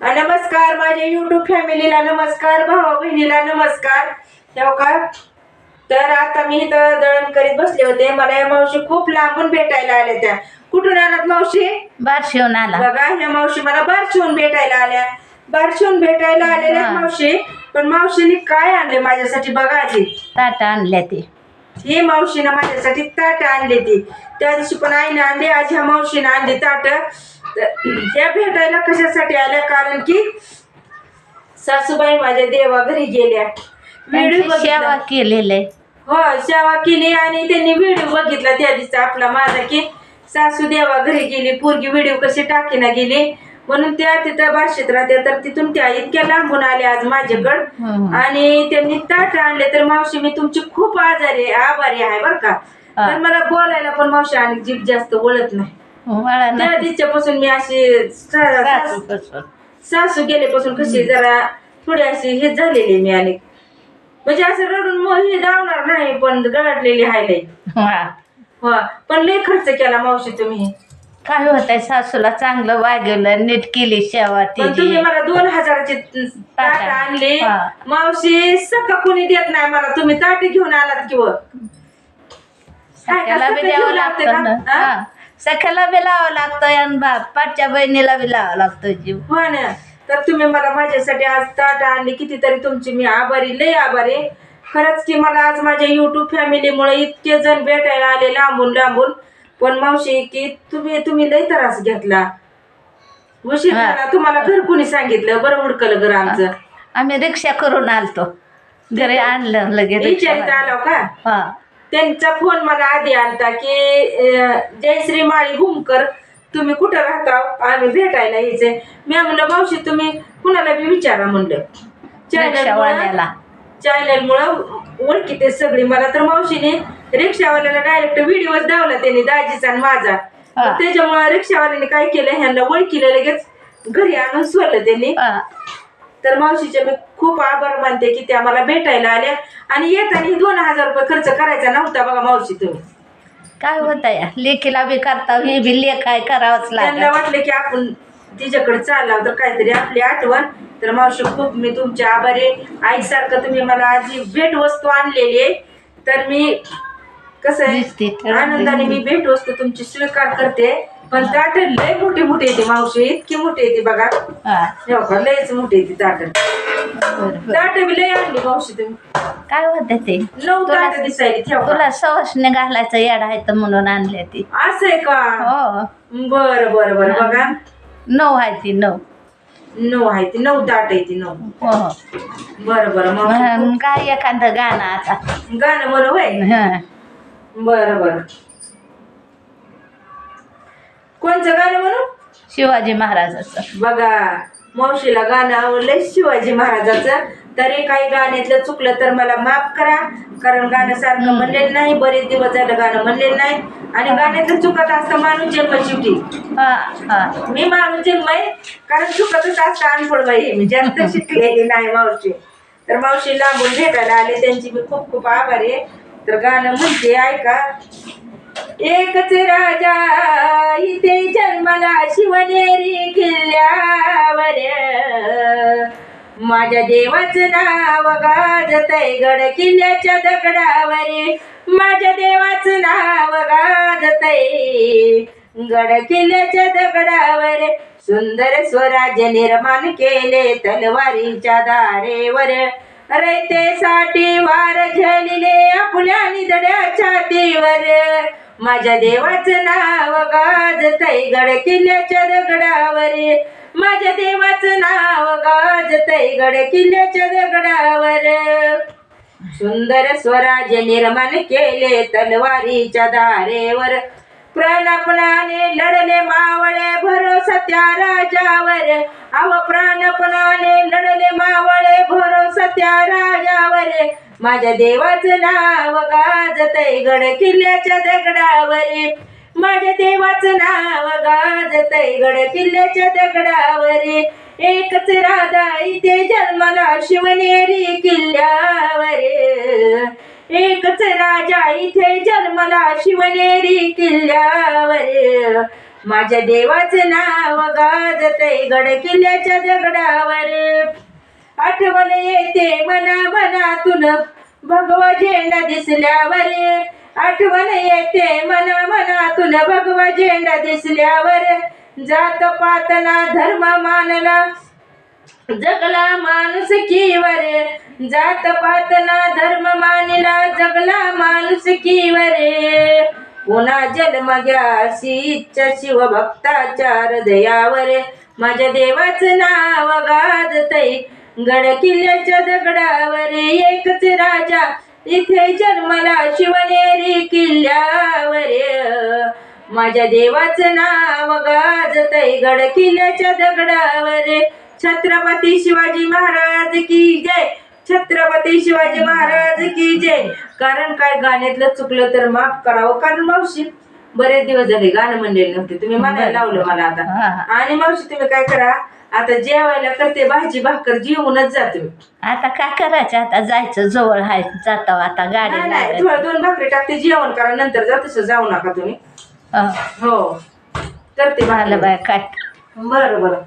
नमस्कार माझ्या युट्यूब फॅमिलीला नमस्कार भावा बहिणीला नमस्कार. तेव्हा का? तर आता मी इथं दळण करीत बसले होते. मला या मावशी खूप लांबून भेटायला आल्या त्या. कुठून आलात मावशी? बारशिवून आला. बघा ह्या मावशी मला बारशिवून भेटायला आल्या. बारशिवून भेटायला आलेल्या. मावशी. पण मावशीने काय आणले माझ्यासाठी बघा आधी. ताट आणल्या ते. ही मावशीनं माझ्यासाठी ताट आणली ती. त्या दिवशी पण आईने आणली आज ह्या मावशीनं आणली ताट. त्या भेटायला कशासाठी आल्या? कारण की सासूबाई माझ्या देवा घरी गेल्या. व्हिडिओ सेवा केलेले. हो सेवा केली आणि त्यांनी व्हिडिओ बघितला त्या दिवशी आपला माझा की सासू देवा घरी गेली पोरगी व्हिडिओ कशी टाकीना गेली? म्हणून त्या तिथं भाषेत राहत्या तर तिथून त्या इतक्या लांबून आल्या आज माझ्याकडं. आणि त्यांनी ताट आणले तर मावशी मी तुमची खूप आजारी आभारी आहे बरं का. हा. तर मला बोलायला पण मावशी आणि जीभ जास्त वळत नाही. मला त्या दिवसापासून मी अशी सासू गेल्यापासून कशी जरा थोडी अशी हे झालेली मी आणि. म्हणजे असं रडून मग हे धावणार नाही पण गळटलेली लई. हा. हो पण लई खर्च केला मावशी तुम्ही. काय होत सासूला चांगलं वागवलं नीट केली सेवा पण तुम्ही मला दोन हजाराची ताट आणली. हा. मावशी सका कुणी देत नाही मला. तुम्ही ताट घेऊन आलात किंवा सख्याला बी द्यावं लागतं ना? हा? सख्याला बी लावावं लागतं आणि बा पाठच्या बहिणीला बी लावावं लागतं जीव. हो ना. तर तुम्ही मला माझ्यासाठी आज ताट आणली. कितीतरी तुमची. मी आभारी लय आभारी. खरंच की मला आज माझ्या युट्यूब फॅमिलीमुळे इतके जण भेटायला आले लांबून लांबून. पण मावशी की तुम्ही तुम्ही लय त्रास घेतला. उशीर हा. झाला तुम्हाला घर कुणी सांगितलं? बरं उडकलं घर आमचं. आम्ही रिक्षा करून आलतो. घरी आणलं लगेच विचारित रिक्षावाला. आलो का? हा. त्यांचा फोन मला आधी आलता की अं, जयश्री माळी घुमकर तुम्ही कुठं राहता? आम्ही भेटायला यायचंय. मी म्हणलं मावशी तुम्ही कुणाला बी विचारा म्हणलं. रिक्षावाल्याला. चॅनल मुळे ओळखी ते सगळी. मला तर मावशीने रिक्षावाल्याला डायरेक्ट व्हिडिओच दावला त्यांनी दाजीचा आणि माझा. हा. त्याच्यामुळे रिक्षावाल्याने काय केलं ह्यांना ओळखीला लगेच घरी आणून सोडलं त्यांनी. हा. तर मावशीचे मी खूप आभार मानते की त्या मला भेटायला आल्या. आणि येताना दोन हजार रुपये खर्च करायचा नव्हता बघा मावशी तुम्ही. काय होत या लेकीला बी करता हे बी लेख काय करावंच त्यांना वाटलं की आपण तिच्याकडे चालला तर काहीतरी आपली आठवण. तर मावशी खूप मी तुमचे आभारी. आईसारखं तुम्ही मला आधी भेट वस्तू आणलेली आहे. तर मी कसं आहे. आनंदाने मी भेट वस्तू तुमची स्वीकार करते. पण ताट लय मोठी मोठी येते मावशी इतकी मोठी येते बघा. हा. लयच मोठी येते ताट. बरं, बरं. ताट बी लय आणली मावशी तुम्ही. काय होत ते? नऊ ताट दिसायली तुला सवसने घालायचं येड आहे तर म्हणून आणले ती. असं आहे का? हो. बरं बरं बरं. बघा. नऊ आहे ती नऊ. नऊ आहे ती नऊ ताट आहे ती नऊ. हो. हो बरं बरं मग म्हणून काय एखादं गाणं आता? गाणं म्हणू होय? हं. बरं बरं. कोणचं गाणं म्हणू? शिवाजी महाराजाचं. बघा. मावशीला गाणं आवडलंय शिवाजी महाराजाचं. तरी काही गाण्यातलं चुकलं तर मला माफ करा. कारण गाणं सारखं म्हणलेलं नाही बरेच दिवस झालं गाणं म्हणलेलं नाही. आणि गाण्यातलं चुकत असतं माणूस जन्म शेवटी. हा हा. मी माणूस जन्म आहे कारण चुकतच असतं अनपड बाई. मी जास्त शिकलेली नाही मावशी. तर मावशी लांबून भेटायला आले. त्यांची मी खूप खूप आभारी आहे. तर गाणं म्हणते ऐका. एकच राजा इथे जन्माला शिवनेरी माझ्या देवाचं नाव गाजतय गड किल्ल्याच्या दगडावर. माझ्या देवाचं नाव गाजतय गड किल्ल्याच्या दगडावर. सुंदर स्वराज्य निर्माण केले तलवारीच्या दारेवर. रयतेसाठी वार झलिले आपल्या निदड्या छातीवर माझ्या देवाचं नाव गाजतय गड किल्ल्याच्या दगडावर. माझ्या देवाचं नाव गाजतय गड किल्ल्याच्या दगडावर. सुंदर स्वराज्य निर्माण केले तलवारीच्या दारेवर. प्राणपणाने लढले मावळे भरोसा त्या राजावर. अव प्राणपणाने लढले मावळे भरोसा त्या राजावर. माझ्या देवाचं नाव गाजतय गड किल्ल्याच्या दगडावर. माझ्या देवाचं नाव गाज गड किल्ल्याच्या दगडावर. एकच राधा इथे जन्मला शिवनेरी किल्ल्यावर. एकच राजा इथे जन्मला शिवनेरी किल्ल्यावर. माझ्या देवाचं नाव गाजतय गड किल्ल्याच्या दगडावर. आठवण येते मना मनातून भगवा झेंडा दिसल्यावर. आठवण येते मना मनातून भगवा झेंडा दिसल्यावर जात पातना धर्म मानला जगला माणूस किवर। जात पातना धर्म मानिला जगला माणूस किवर। पुन्हा जन्म घ्यासी इच्छा शिवभक्ताच्या हृदयावर। माझ्या देवाचं नाव गाजतय गड किल्ल्याच्या दगडावर। एकच राजा इथे जन्मला शिवनेरी किल्ल्यावर। माझ्या देवाचं नाव गाजतय गड किल्ल्याच्या दगडावर. छत्रपती शिवाजी महाराज की जय. छत्रपती शिवाजी महाराज की जय. कारण काय गाण्यातलं चुकलं तर माफ करावं कारण मावशी बरेच दिवस झाले गाणं म्हणलेलं नव्हते. तुम्ही म्हणायला लावलं मला आता. आणि मावशी तुम्ही काय करा आता जेवायला करते भाजी भाकर जेवूनच जाते आता काय करायचं? आता जायचं जवळ आहे जातो आता गाडी. थोडं दोन भाकरी टाकते जेवण करा नंतर जा तसं जाऊ नका तुम्ही. हं. करते भाकरी. बाय काय बरं बरं